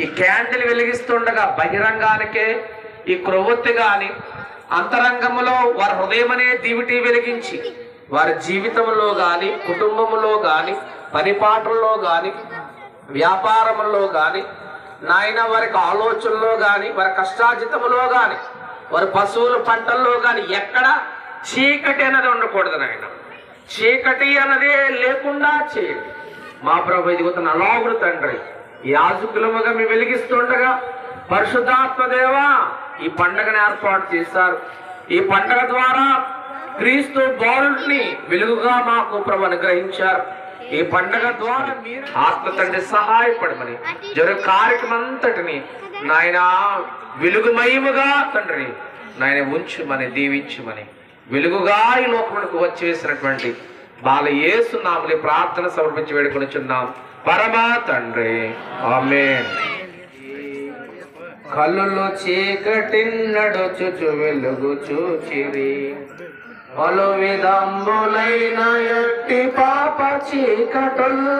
ఈ క్యాండిల్ వెలిగిస్తుండగా బహిరంగానికే ఈ క్రొవ్వొత్తి గాని అంతరంగములో వారి హృదయం అనే దీవిటి వెలిగించి వారి జీవితంలో గాని కుటుంబంలో గాని పనిపాటల్లో గాని వ్యాపారంలో గాని నాయన వారికి ఆలోచనలో గాని వారి కష్టాజితములో గాని వారి పశువుల పంటల్లో కానీ ఎక్కడ చీకటి అన్నది ఉండకూడదు నాయన. చీకటి అన్నదే లేకుండా చేయండి. మా ప్రభు ఎదుగుతున్న అలాగుడు తండ్రి. యాజకులముగా మీ వెలిగిస్తుండగా పరిశుద్ధాత్మదేవా ఈ పండగను ఏర్పాటు చేశారు. ఈ పండగ ద్వారా క్రీస్తు బాలుడిని వెలుగుగా మాకు ప్రభు అనుగ్రహించారు. ఈ పండగ ద్వారా మీరు ఆత్మ తండ్రి సహాయపడమని జరుగు కార్యక్రమం అంతటిని నాయన వెలుగుమయముగా తండ్రి నాయన ఉంచుమని దీవించుమని వెలుగుగా ఈ లోకమునకు వచ్చి వేసినటువంటి బాల ఏసు నామని ప్రార్థన సమర్పించి వేడుకొనిచున్నాం. పరమా తండ్రి ఆమేన్. కళ్ళులో చీకటి నడుచుచు వెలుగు చూచిరి. పలు విధంబులైన ఎట్టి పాప చీకటులు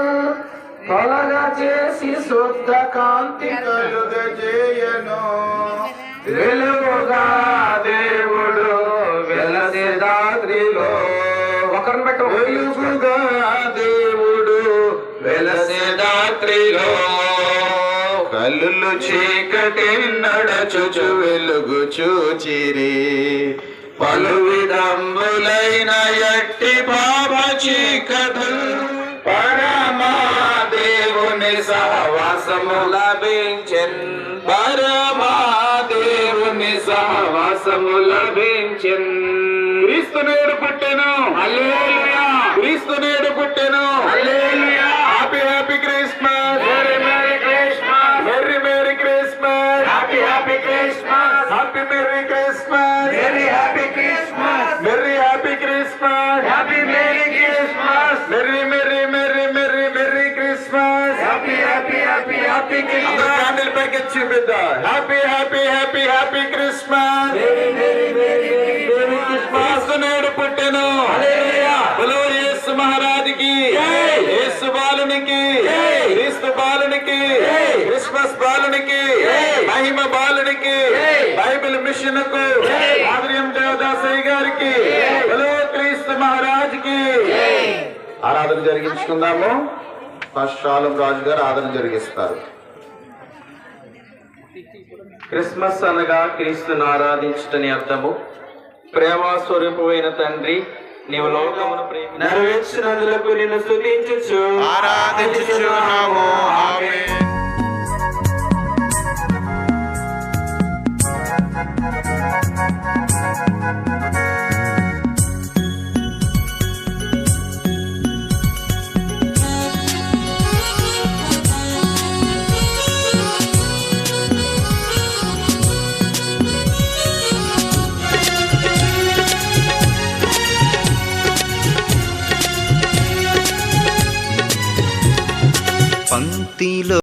తొలగ చేసి శుద్ధ కాంతి కలుగజేయను. వెలుగుగా దేవుడు వెలసిదాద్రిలో. ఒకరిని బట్టి వెలుగుగా దేవుడు కల్లులు చీకటి నడచుచు వెలుగు చూచిరి. పలు విధంబులైన ఎట్టి పాప చీకటులు పరమా దేవుని సహవాసము లభించెన్. పరమా దేవుని సహవాసము లభించెన్. క్రీస్తు నేడు పుట్టెను. క్రీస్తు నేడు పుట్టెను. హల్లెలూయా. Happy happy happy Christmas candle packet చూపిద్దాం. Happy happy happy happy Christmas Christmas నేడు పుట్టెను. బలో యేసు మహారాజుకి. యేసు బాలునికి. క్రీస్తు బాలునికి. క్రిస్మస్ బాలునికి. మహిమ బాలునికి. బైబిల్ మిషన్కు ఆదర్యం దేవదాసయ్య గారికి. బలో క్రీస్తు మహారాజుకి. ఆరాధన జరిగించుకుందాము. ఫస్ట్ శాలం రాజు గారు ఆరాధన జరిగిస్తారు. క్రిస్మస్ అనగా క్రీస్తును ఆరాధించుటని అర్థము. ప్రేమ స్వరూపమైన తండ్రి నీవు లోకమును ప్రేమ నెరవేర్చినందులకు నిన్ను స్తుతించుచు. ఆరాధించుచున్నాము. పంక్తిలో